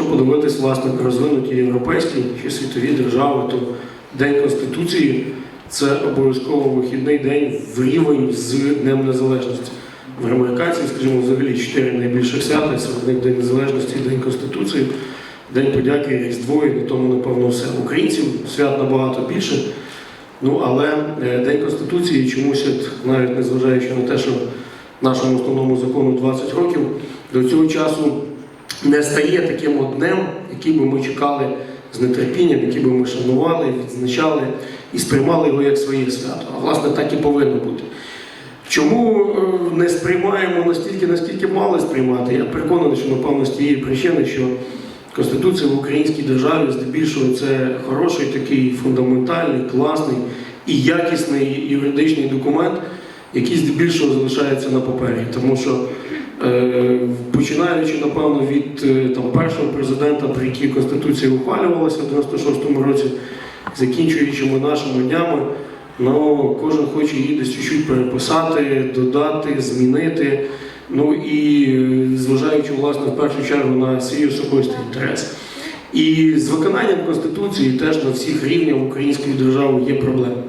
Якщо подивитись, власне, розвинуті європейські чи світові держави, то День Конституції це обов'язково вихідний день в рівень з Днем Незалежності. В американців, скажімо, взагалі чотири найбільших свята, серед них День Незалежності, День Конституції, День подяки, Різдво і на тому, напевно, все. Українців свят набагато більше. Ну, але е, День Конституції чомусь, навіть незважаючи на те, що нашому основному закону 20 років, до цього часу не стає таким от днем, який би ми чекали з нетерпінням, який би ми шанували, відзначали і сприймали його як своє свято. А власне так і повинно бути. Чому е, не сприймаємо настільки, наскільки мали сприймати? Я переконаний, що напевно з тієї причини, що Конституція в українській державі здебільшого це хороший такий фундаментальний, класний і якісний юридичний документ, який здебільшого залишається на папері. Тому що е, починаючи, напевно, від е, там, першого президента, при якій Конституція ухвалювалася в 96-му році, закінчуючи нашими днями, ну, кожен хоче її десь чуть-чуть переписати, додати, змінити. Ну і е, зважаючи власне в першу чергу на свій особистий інтерес. І з виконанням Конституції теж на всіх рівнях української держави є проблеми.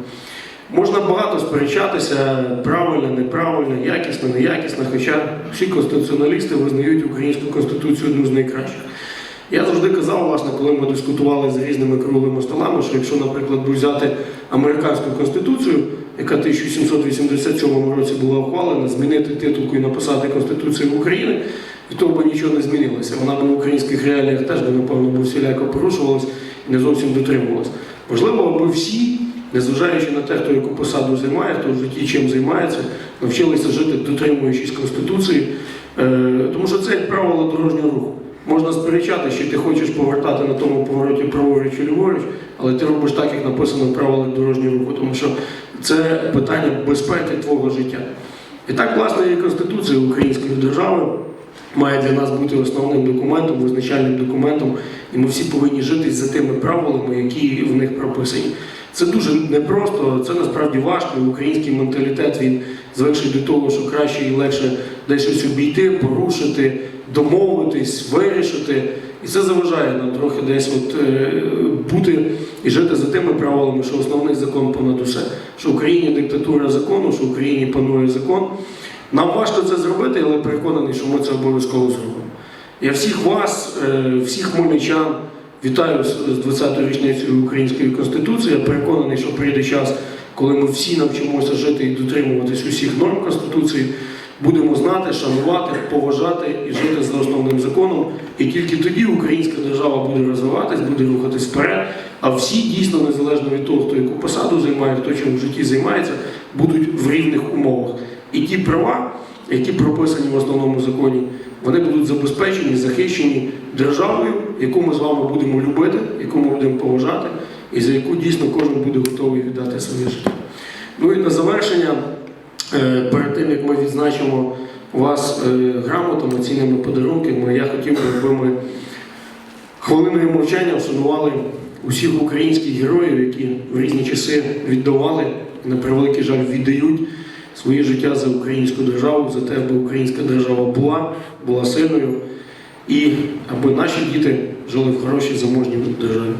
Можна багато сперечатися, правильно, неправильно, якісно, неякісно, хоча всі конституціоналісти визнають українську конституцію одну з найкращих. Я завжди казав, власне, коли ми дискутували з різними круглими столами, що якщо, наприклад, взяти американську конституцію, яка в 1787 році була ухвалена, змінити титулку і написати Конституцію України, і того би нічого не змінилося. Вона б в українських реаліях теж би, напевно, всіляко порушувалась і не зовсім дотримувалась. Можливо, аби всі, незважаючи на те, хто яку посаду займає, хто в житті чим займається, навчилися жити, дотримуючись Конституції, Е, тому що це як правило дорожнього руху. Можна сперечати, чи ти хочеш повертати на тому повороті праворуч чи ліворуч, але ти робиш так, як написано в правилах дорожнього руху, тому що це питання безпеки твого життя. І так, власне, і Конституція Української держави має для нас бути основним документом, визначальним документом, і ми всі повинні жити за тими правилами, які в них прописані. Це дуже непросто, це насправді важко. Український менталітет він звикший до того, що краще і легше десь щось обійти, порушити, домовитись, вирішити. І це заважає нам трохи десь от, е, бути і жити за тими правилами, що основний закон понад усе. Що в Україні диктатура закону, що в Україні панує закон. Нам важко це зробити, але переконаний, що ми це обов'язково зробимо. Я всіх вас, е, всіх хмельничан вітаю з з 20-ю річницею Української Конституції. Я переконаний, що прийде час, коли ми всі навчимося жити і дотримуватись усіх норм Конституції, будемо знати, шанувати, поважати і жити за основним законом. І тільки тоді українська держава буде розвиватись, буде рухатись вперед. А всі дійсно, незалежно від того, хто яку посаду займає, хто чим в житті займається, будуть в рівних умовах. І ті права, які прописані в основному законі, вони будуть забезпечені, захищені державою, яку ми з вами будемо любити, яку ми будемо поважати, і за яку дійсно кожен буде готовий віддати своє життя. Ну і на завершення, е, перед тим як ми відзначимо вас е, грамотами, цінними подарунками, я хотів би, аби ми хвилиною мовчання вшанували усіх українських героїв, які в різні часи віддавали на превеликий жаль віддають своє життя за українську державу, за те, аби українська держава була, була сильною, і аби наші діти жили в хорошій заможній державі.